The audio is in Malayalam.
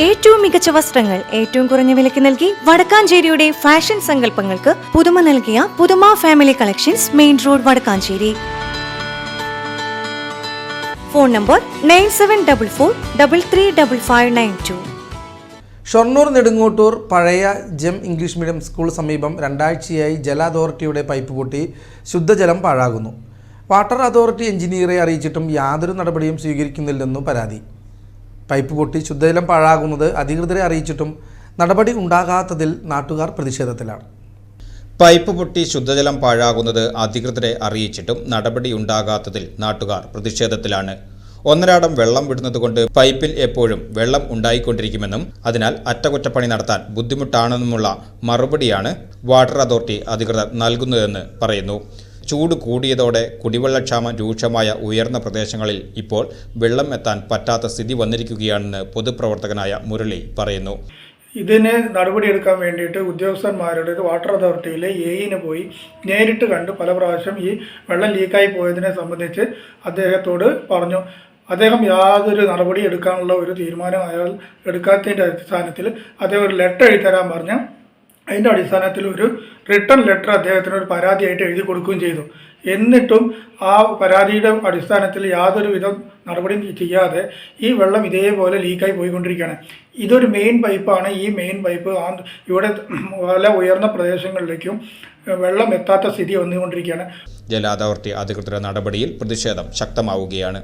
ഏറ്റവും മികച്ച വസ്ത്രങ്ങൾ ഏറ്റവും കുറഞ്ഞ വിലയ്ക്ക് നൽകി വടക്കാഞ്ചേരിയുടെ ഫാഷൻ സങ്കല്പങ്ങൾക്ക് പുതുമ നൽകിയ പുതുമ family collections main road Vadakkanchery. Phone number nine seven double four double three double five nine two. Shoranur Nedungottur പഴയ ജെം ഇംഗ്ലീഷ് മീഡിയം സ്കൂൾ സമീപം രണ്ടാഴ്ചയായി ജല അതോറിറ്റിയുടെ പൈപ്പ് പൊട്ടി ശുദ്ധജലം പാഴാകുന്നു. വാട്ടർ അതോറിറ്റി എഞ്ചിനീയറെ അറിയിച്ചിട്ടും യാതൊരു നടപടിയും സ്വീകരിക്കുന്നില്ലെന്നു പരാതി. പൈപ്പ് പൊട്ടി ശുദ്ധജലം പാഴാകുന്നത് അധികൃതരെ അറിയിച്ചിട്ടും നടപടി ഉണ്ടാകാത്തതിൽ നാട്ടുകാർ പ്രതിഷേധത്തിലാണ്. പൈപ്പ് പൊട്ടി ശുദ്ധജലം പാഴാകുന്നത് അധികൃതരെ അറിയിച്ചിട്ടും നടപടി ഉണ്ടാകാത്തതിൽ നാട്ടുകാർ പ്രതിഷേധത്തിലാണ്. ഒന്നരാടം വെള്ളം വിടുന്നതുകൊണ്ട് പൈപ്പിൽ എപ്പോഴും വെള്ളം ഉണ്ടായിക്കൊണ്ടിരിക്കുമെന്നും അതിനാൽ അറ്റകുറ്റപ്പണി നടത്താൻ ബുദ്ധിമുട്ടാണെന്നുമുള്ള മറുപടിയാണ് വാട്ടർ അതോറിറ്റി അധികൃതർ നൽകുന്നതെന്ന് പറയുന്നു. ചൂട് കൂടിയതോടെ കുടിവെള്ളക്ഷാമം രൂക്ഷമായ ഉയർന്ന പ്രദേശങ്ങളിൽ ഇപ്പോൾ വെള്ളം എത്താൻ പറ്റാത്ത സ്ഥിതി വന്നിരിക്കുകയാണെന്ന് പൊതുപ്രവർത്തകനായ മുരളി പറയുന്നു. ഇതിന് നടപടിയെടുക്കാൻ വേണ്ടിയിട്ട് ഉദ്യോഗസ്ഥന്മാരുടെ വാട്ടർ അതോറിറ്റിയിലെ എയിന് പോയി നേരിട്ട് കണ്ട് പല പ്രാവശ്യം ഈ വെള്ളം ലീക്കായി പോയതിനെ സംബന്ധിച്ച് അദ്ദേഹത്തോട് പറഞ്ഞു. അദ്ദേഹം യാതൊരു നടപടി എടുക്കാനുള്ള ഒരു തീരുമാനം അയാൾ എടുക്കാത്തതിന്റെ അടിസ്ഥാനത്തിൽ അദ്ദേഹം ഒരു ലെറ്റർ എഴുതി തരാൻ പറഞ്ഞ്. അതിന്റെ അടിസ്ഥാനത്തിൽ ഒരു റിട്ടേൺ ലെറ്റർ അദ്ദേഹത്തിന് ഒരു പരാതിയായിട്ട് എഴുതി കൊടുക്കുകയും ചെയ്തു. എന്നിട്ടും ആ പരാതിയുടെ അടിസ്ഥാനത്തിൽ യാതൊരു വിധം നടപടിയും ചെയ്യാതെ ഈ വെള്ളം ഇതേപോലെ ലീക്കായി പോയിക്കൊണ്ടിരിക്കുകയാണ്. ഇതൊരു മെയിൻ പൈപ്പാണ് ഈ മെയിൻ പൈപ്പ് ആ ഇവിടെ പല ഉയർന്ന പ്രദേശങ്ങളിലേക്കും വെള്ളം എത്താത്ത സ്ഥിതി വന്നുകൊണ്ടിരിക്കുകയാണ്. ജല അതോറിറ്റി അധികൃതരുടെ നടപടിയിൽ പ്രതിഷേധം ശക്തമാവുകയാണ്.